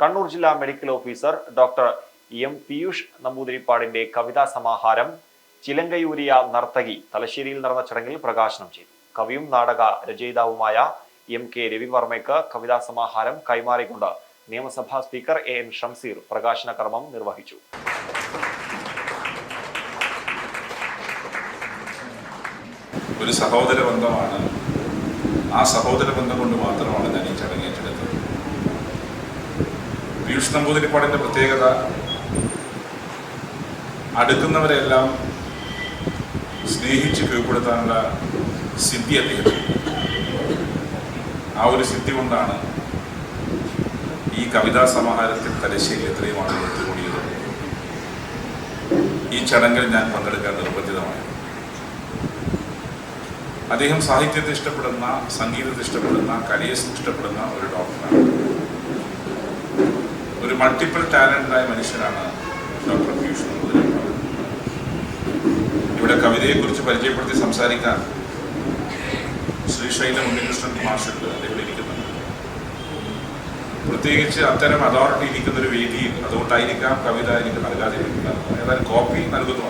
കണ്ണൂർ ജില്ലാ medical officer doctor M Piyush നമ്പൂതിരിപ്പാടിന്റെ കവിതാ സമാഹാരം ചിലങ്കയൂരിയ നർത്തകി തലശ്ശേരിയിൽ നടന്ന ചടങ്ങിൽ പ്രകാശനം ചെയ്തു. കവിയും നാടക രചയിതാവുമായ എം കെ രവിവർമ്മയ്ക്ക് കവിതാ സമാഹാരം കൈമാറിക്കൊണ്ട് നിയമസഭാ സ്പീക്കർ എ എൻ ഷംസീർ പ്രകാശന കർമ്മം നിർവഹിച്ചു. ഒരു സഹോദര ബന്ധമാണ് ആ സഹോദര ബന്ധം കൊണ്ട് മാത്രമാണ് ഞാൻ ഈ ചടങ്ങ് ഏറ്റെടുത്തത്. പീയൂഷ് നമ്പൂതിരിപ്പാടിന്റെ പ്രത്യേകത അടുക്കുന്നവരെല്ലാം സ്നേഹിച്ച് കീഴ്പ്പെടുത്താനുള്ള സിദ്ധി അദ്ദേഹത്തിന്. ആ ഒരു സിദ്ധി കൊണ്ടാണ് ഈ കവിതാ സമാഹാരത്തിൽ തലശ്ശേരി എത്രയും ആളുകൾ ഒത്തുകൂടിയത് ഈ ചടങ്ങിൽ ഞാൻ പങ്കെടുക്കാൻ നിർബന്ധിതമായത് അദ്ദേഹം സാഹിത്യത്തെ ഇഷ്ടപ്പെടുന്ന സംഗീതത്തെ ഇഷ്ടപ്പെടുന്ന കലയെ ഇഷ്ടപ്പെടുന്ന ഒരു ഡോക്ടറാണ്. മൾട്ടിപ്പിൾ ടാലന്റായ മനുഷ്യനാണ് ഡോക്ടർ പീയൂഷ് ഇവിടെ കവിതയെക്കുറിച്ച് പരിചയപ്പെടുത്തി സംസാരിക്കാൻ ശ്രീശൈലം ഉണ്ണികൃഷ്ണൻ മാഷുണ്ട്. അദ്ദേഹം ഇരിക്കുന്നുണ്ട് പ്രത്യേകിച്ച് അത്തരം അതോറിറ്റി ഇരിക്കുന്ന ഒരു വേദിയിൽ അതുകൊണ്ടായിരിക്കാം കവിത എനിക്ക് നൽകാതിരിക്കുന്നത്. ഏതായാലും കോപ്പി നൽകുന്നു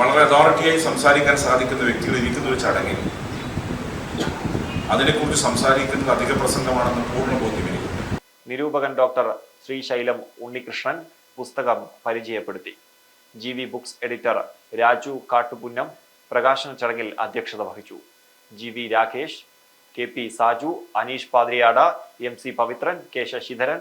വളരെ അതോറിറ്റിയായി സംസാരിക്കാൻ സാധിക്കുന്ന വ്യക്തികൾ ഇരിക്കുന്ന ഒരു ചടങ്ങിൽ അതിനെക്കുറിച്ച് സംസാരിക്കുന്നത് അധിക പ്രസംഗമാണെന്ന് പൂർണ ബോധ്യം നിരൂപകൻ ഡോക്ടർ ശ്രീശൈലം ഉണ്ണികൃഷ്ണൻ പുസ്തകം പരിചയപ്പെടുത്തി. G V books editor Raju Kattupunnam പ്രകാശന ചടങ്ങിൽ അധ്യക്ഷത വഹിച്ചു. G V Rakesh K P Saju Aneesh Pathiriyad M C Pavithran K Sasidharan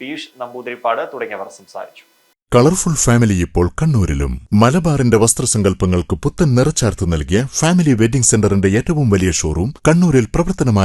Piyush Namboothiripad തുടങ്ങിയവർ സംസാരിച്ചു. കളർഫുൾ ഫാമിലി ഇപ്പോൾ കണ്ണൂരിലും. മലബാറിന്റെ വസ്ത്രസങ്കല്പങ്ങൾക്ക് പുത്തൻ നിറച്ചാർത്ത് നൽകിയ ഫാമിലി വെഡിംഗ് സെന്ററിന്റെ ഏറ്റവും വലിയ ഷോറൂം കണ്ണൂരിൽ പ്രവർത്തനം